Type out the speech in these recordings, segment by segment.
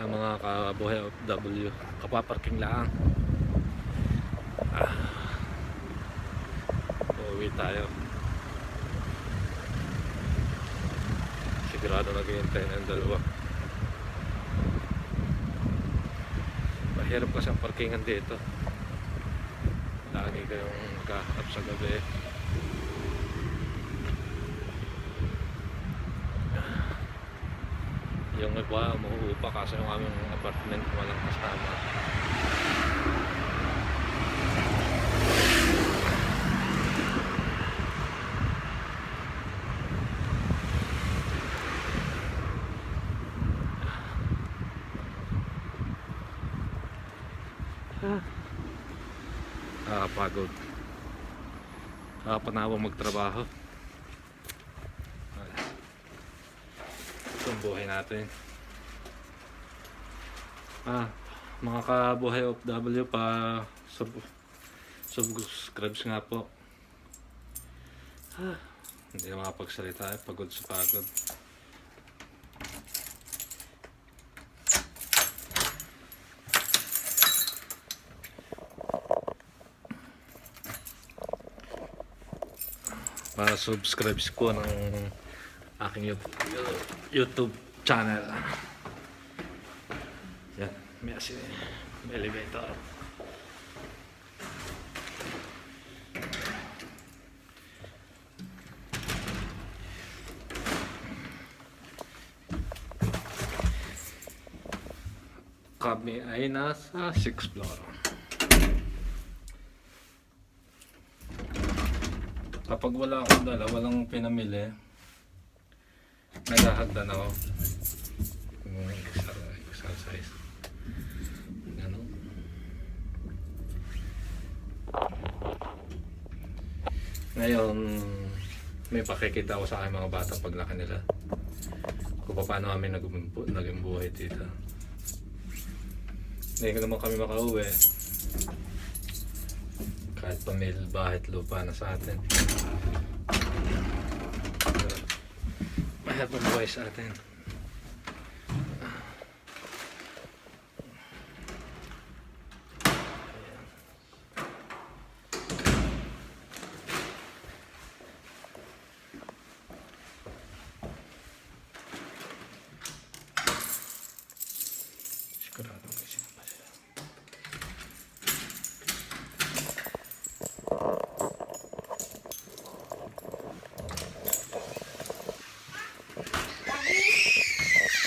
Ah, mga kabuhay OFW, kapaparking lang. Ah. Uuwi tayo. Sigurado naghihintay ng dalawa. Mahirap kasi ang parkingan dito. Lagi kayong magkahanap sa gabi. Yung iba umuupa kasi yung aming apartment walang kasama. Nakakapagod. Nakapanawa magtrabaho. Ang buhay natin. Ah, mga kabuhay OFW pa sub subscribe nga po. Ah, hindi na makapagsalita eh, pagod sa pagod. para subscribe ko ng aking YouTube, channel. Yan, may may elevator. Kami ay nasa 6th floor. Kapag wala akong dala, walang pinamili, naghahagdan ako. Exer- exercise. Ganun. Ngayon, may pakikita ko sa aking mga bata paglaki nila. Kung paano kami naging, bu- naging buhay dito. Hindi naman kami makauwi. Kahit pamil, bahay, lupa na sa atin. Mahirap ang buhay sa atin. Sigurado may sinapa sila.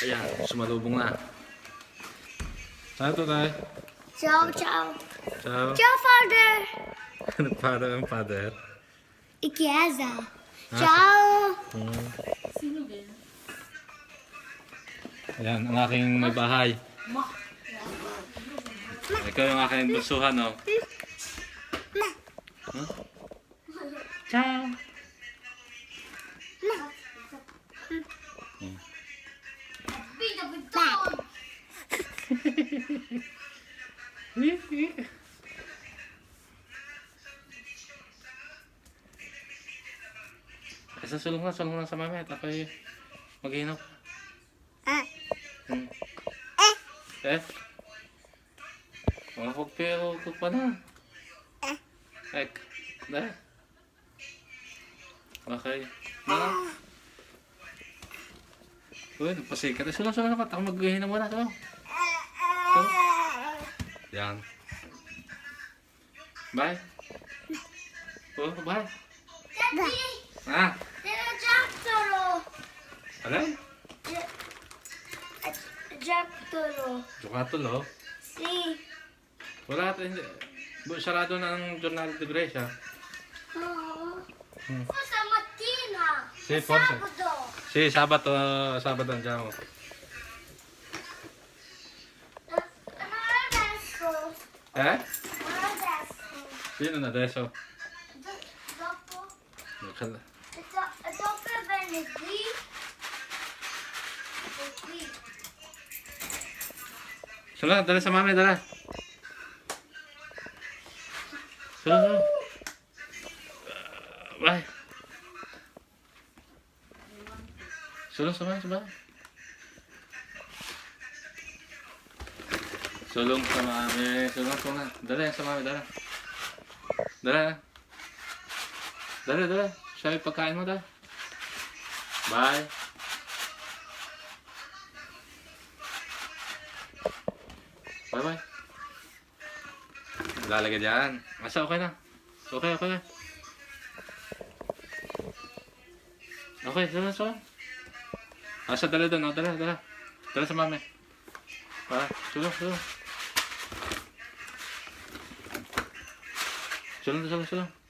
Ayan, sumalubong na. Tayo? Ciao, ciao. Ciao. Ciao, father. Nagpada ang father. I chiesa. Ah. Ciao. Hmm. Ayan, ang aking may bahay. Ikaw yung aking bunsuhan, no? Huh? Ciao. Isa sulong na, sulong na sa mami at ako'y maghinap. Ah. Hmm. Eh? Mga pagpero ko pa na. Eh. Ek. Dahil. Okay. Mga. Uy, nagpasikat. Eh, sulong, sulong, sulong. Ako maghihinap muna. Sulong. Sulong. Yan. Bye. Oh, bye. Daddy, Ah, there's a Giattolo. alay. Giattolo. Tsukatulo. Sì. Wala, hindi. Bu- Sarado na ang Giornale de Brescia. No. Hmm. Questa mattina. Sì, forse. Sabato. Sì, sabato, sabato andiamo. Non Eh? E do- e dopo è venerdì. E qui. Sula, dala sa mami, dala. Sula, sula. Uh, bye. Sula, sula, sula. Sulong sa mami. Sulong, sulong. Dala sa mami, dala. Dala. Dala, dala. Siya yung pagkain mo, dala. Bye. Bye bye. Lalagay dyan. Asa okay na. Okay, okay na. Okay, dala sa Asa dala doon, dala, dala. Dala sa mami. Ah, sulong, sulong. Sulong, sulong, sulong.